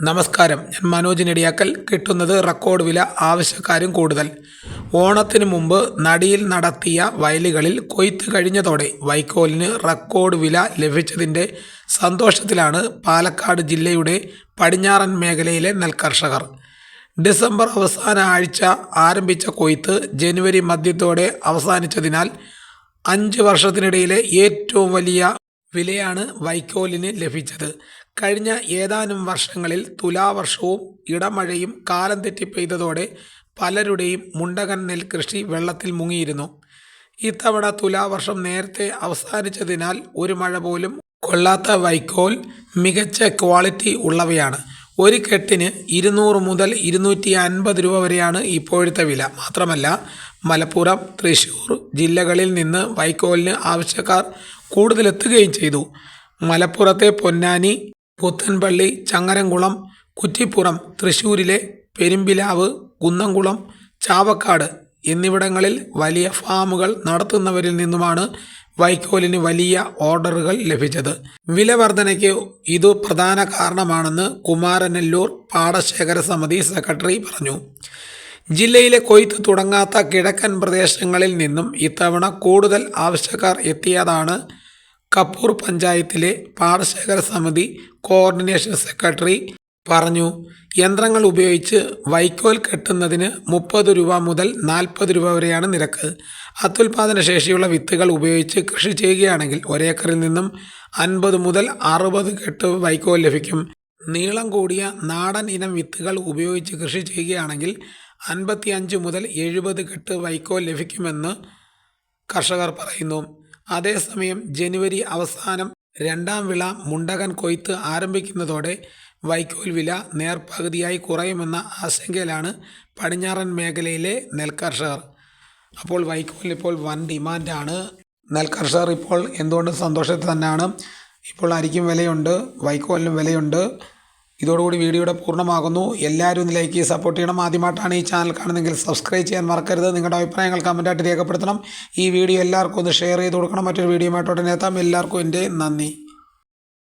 നമസ്കാരം. ഞാൻ മനോജ് നെടിയാക്കൽ. കിട്ടുന്നത് റെക്കോർഡ് വില ആവശ്യക്കാരും കൂടുതൽ. ഓണത്തിന് മുമ്പ് നടിയിൽ നടത്തിയ വയലുകളിൽ കൊയ്ത്ത് കഴിഞ്ഞതോടെ വൈക്കോലിന് റെക്കോർഡ് വില ലഭിച്ചതിന്റെ സന്തോഷത്തിലാണ് പാലക്കാട് ജില്ലയുടെ പടിഞ്ഞാറൻ മേഖലയിലെ നെൽകർഷകർ. ഡിസംബർ അവസാന ആഴ്ച ആരംഭിച്ച കൊയ്ത്ത് ജനുവരി മധ്യത്തോടെ അവസാനിച്ചതിനാൽ അഞ്ച് വർഷത്തിനിടയിലെ ഏറ്റവും വലിയ വിലയാണ് വൈക്കോലിന് ലഭിച്ചത്. കഴിഞ്ഞ ഏതാനും വർഷങ്ങളിൽ തുലാവർഷവും ഇടമഴയും കാലം തെറ്റി പെയ്തതോടെ പലരുടെയും മുണ്ടകൻ നെൽകൃഷി വെള്ളത്തിൽ മുങ്ങിയിരുന്നു. ഇത്തവണ തുലാവർഷം നേരത്തെ അവസാനിച്ചതിനാൽ ഒരു മഴ പോലും കൊള്ളാത്ത വൈക്കോൽ മികച്ച ക്വാളിറ്റി ഉള്ളവയാണ്. ഒരു കെട്ടിന് ഇരുന്നൂറ് മുതൽ ഇരുന്നൂറ്റി അൻപത് രൂപ വരെയാണ് ഇപ്പോഴത്തെ വില. മാത്രമല്ല മലപ്പുറം തൃശ്ശൂർ ജില്ലകളിൽ നിന്ന് വൈക്കോലിന് ആവശ്യക്കാർ കൂടുതലെത്തുകയും ചെയ്തു. മലപ്പുറത്തെ പൊന്നാനി പുത്തൻപള്ളി ചങ്ങരംകുളം കുറ്റിപ്പുറം തൃശ്ശൂരിലെ പെരുമ്പിലാവ് കുന്നംകുളം ചാവക്കാട് എന്നിവിടങ്ങളിൽ വലിയ ഫാമുകൾ നടത്തുന്നവരിൽ നിന്നുമാണ് വൈക്കോലിന് വലിയ ഓർഡറുകൾ ലഭിച്ചത്. വില വർധനയ്ക്ക് ഇത് പ്രധാന കാരണമാണെന്ന് കുമാരനെല്ലൂർ പാടശേഖര സമിതി സെക്രട്ടറി പറഞ്ഞു. ജില്ലയിലെ കൊയ്ത്ത് തുടങ്ങാത്ത കിഴക്കൻ പ്രദേശങ്ങളിൽ നിന്നും ഇത്തവണ കൂടുതൽ ആവശ്യക്കാർ എത്തിയതാണ് കപ്പൂർ പഞ്ചായത്തിലെ പാടശേഖര സമിതി കോർഡിനേഷൻ സെക്രട്ടറി പറഞ്ഞു. യന്ത്രങ്ങൾ ഉപയോഗിച്ച് വൈക്കോൽ കെട്ടുന്നതിന് മുപ്പത് രൂപ മുതൽ നാൽപ്പത് രൂപ വരെയാണ് നിരക്ക്. അത്യുൽപാദന ശേഷിയുള്ള വിത്തുകൾ ഉപയോഗിച്ച് കൃഷി ചെയ്യുകയാണെങ്കിൽ ഒരേക്കറിൽ നിന്നും അൻപത് മുതൽ അറുപത് കെട്ട് വൈക്കോൽ ലഭിക്കും. നീളം കൂടിയ നാടൻ ഇനം വിത്തുകൾ ഉപയോഗിച്ച് കൃഷി ചെയ്യുകയാണെങ്കിൽ അൻപത്തി അഞ്ച് മുതൽ എഴുപത് കെട്ട് വൈക്കോൽ ലഭിക്കുമെന്ന് കർഷകർ പറയുന്നു. അതേസമയം ജനുവരി അവസാനം രണ്ടാം വിള മുണ്ടകൻ കൊയ്ത്ത് ആരംഭിക്കുന്നതോടെ വൈക്കോൽ വില നേർപകുതിയായി കുറയുമെന്ന ആശങ്കയിലാണ് പടിഞ്ഞാറൻ മേഖലയിലെ നെൽകർഷകർ. അപ്പോൾ വൈക്കോലിന് ഇപ്പോൾ വൻ ഡിമാൻഡാണ്. നെൽകർഷകർ ഇപ്പോൾ എന്തുകൊണ്ടും സന്തോഷത്തിൽ തന്നെയാണ്. ഇപ്പോൾ അരിക്കും വിലയുണ്ട് വൈക്കോലിനും വിലയുണ്ട്. ഇതോടുകൂടി വീഡിയോയുടെ പൂർണമാകുന്നു. എല്ലാവരും ഇതിലേക്ക് സപ്പോർട്ട് ചെയ്യണം. ആദ്യമായിട്ടാണ് ഈ ചാനൽ കാണുന്നതെങ്കിൽ സബ്സ്ക്രൈബ് ചെയ്യാൻ മറക്കരുത്. നിങ്ങളുടെ അഭിപ്രായങ്ങൾ കമന്റായിട്ട് രേഖപ്പെടുത്തണം. ഈ വീഡിയോ എല്ലാവർക്കും ഒന്ന് ഷെയർ ചെയ്ത് കൊടുക്കണം. മറ്റൊരു വീഡിയോ ആയിട്ടോടെ എത്താം. എല്ലാവർക്കും എന്റെ നന്ദി.